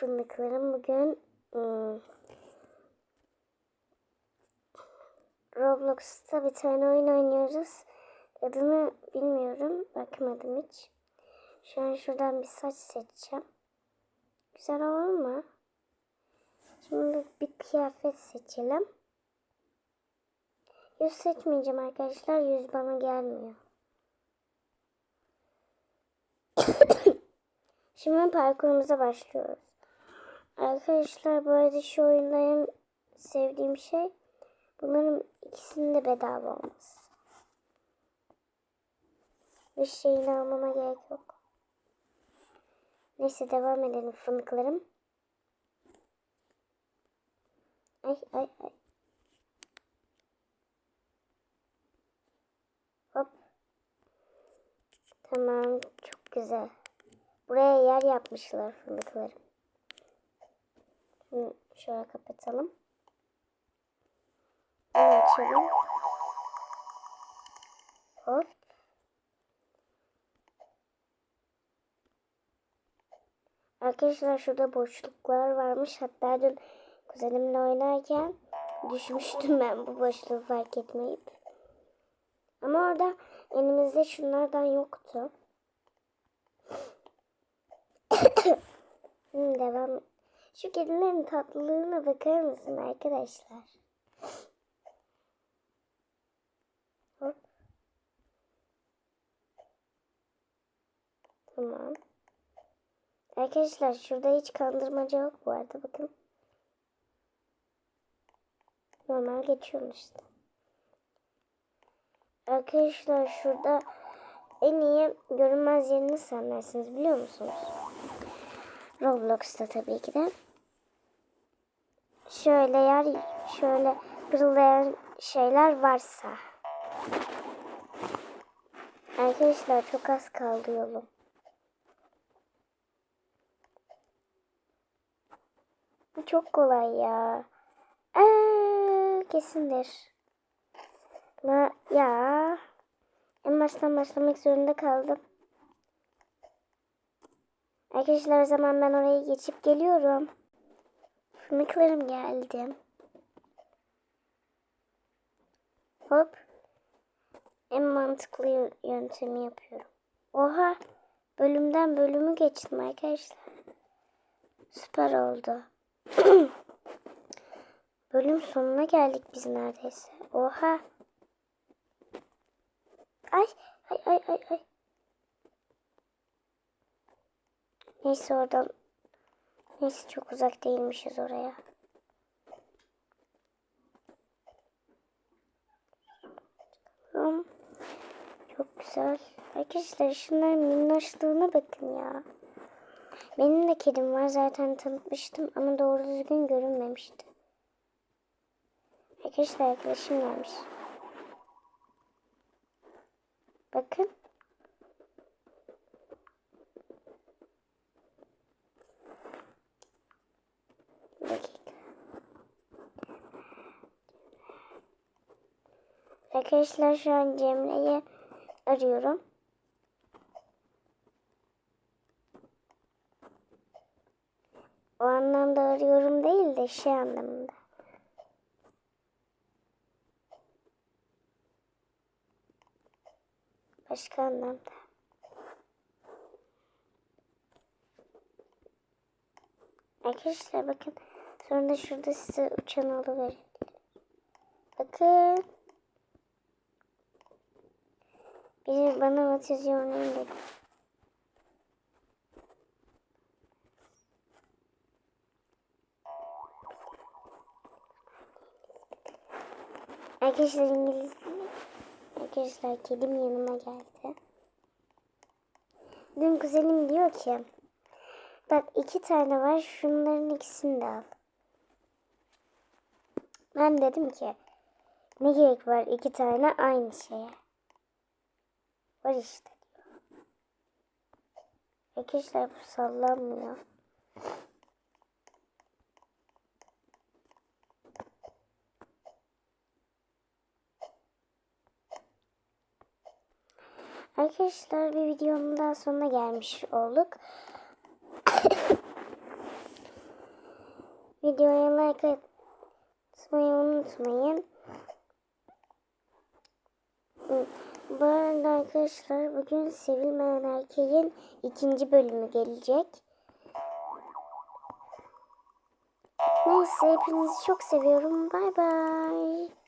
fındıklarım bugün ım, Roblox'ta bir tane oyun oynuyoruz. Adını bilmiyorum. Bakmadım hiç. Şu an şuradan bir saç seçeceğim. Güzel olur mu? Şimdi bir kıyafet seçelim. Yüz seçmeyeceğim arkadaşlar. Yüz bana gelmiyor. Şimdi parkurumuza başlıyoruz. Arkadaşlar bu arada şu oyunda en sevdiğim şey bunların ikisinin de bedava olması. Bir şeyini almama gerek yok. Neyse devam edelim fındıklarım. Ay ay ay. Hop. Tamam çok güzel. Buraya yer yapmışlar fındıkları. Şimdi şöyle kapatalım. Bunu açalım. Hop. Arkadaşlar şurada boşluklar varmış. Hatta dün kuzenimle oynarken düşmüştüm ben bu boşluğu fark etmeyip. Ama orada elimizde şunlardan yoktu. Hmm, devam. Şu kedilerin tatlılığına bakar mısın arkadaşlar? Tamam. Arkadaşlar şurada hiç kandırmaca yok bu arada bakın. Normal geçiyorum işte. Arkadaşlar şurada en iyi görünmez yerini sanırsınız biliyor musunuz? Roblox'ta tabii ki de. Şöyle yer, şöyle pırıldayan şeyler varsa. Arkadaşlar çok az kaldı yolum. Bu çok kolay ya. Aa, kesindir. Ma ya. En baştan başlamak zorunda kaldım. Arkadaşlar o zaman ben oraya geçip geliyorum. Fındıklarım geldi. Hop. En mantıklı yö- yöntemi yapıyorum. Oha. Bölümden bölümü geçtim arkadaşlar. Süper oldu. Bölüm sonuna geldik biz neredeyse. Oha. Ay ay ay ay ay. Neyse oradan. Neyse çok uzak değilmişiz oraya. Tamam. Çok güzel. Arkadaşlar şunların minnoşluğuna bakın ya. Benim de kedim var zaten tanıtmıştım ama doğru düzgün görünmemişti. Arkadaşlar arkadaşım gelmiş. Bakın. Arkadaşlar şu an Cemre'yi arıyorum. O anlamda arıyorum değil de şey anlamında. Başka anlamda. Arkadaşlar bakın. Sonra da şurada size uçan alıverebilirim. Bakın. Biri bana otizm örneğin dedi. Arkadaşlar İngiliz Arkadaşlar kedim yanıma geldi. Dün kuzenim diyor ki bak iki tane var şunların ikisini de al. Ben dedim ki ne gerek var iki tane aynı şeye. Var işte. Arkadaşlar bu sallanmıyor. Arkadaşlar bir videonun daha sonuna gelmiş olduk. Videoya like atmayı unutmayın. Bu arada arkadaşlar bugün Sevilmeyen Erkeğin ikinci bölümü gelecek. Neyse hepinizi çok seviyorum. Bay bay.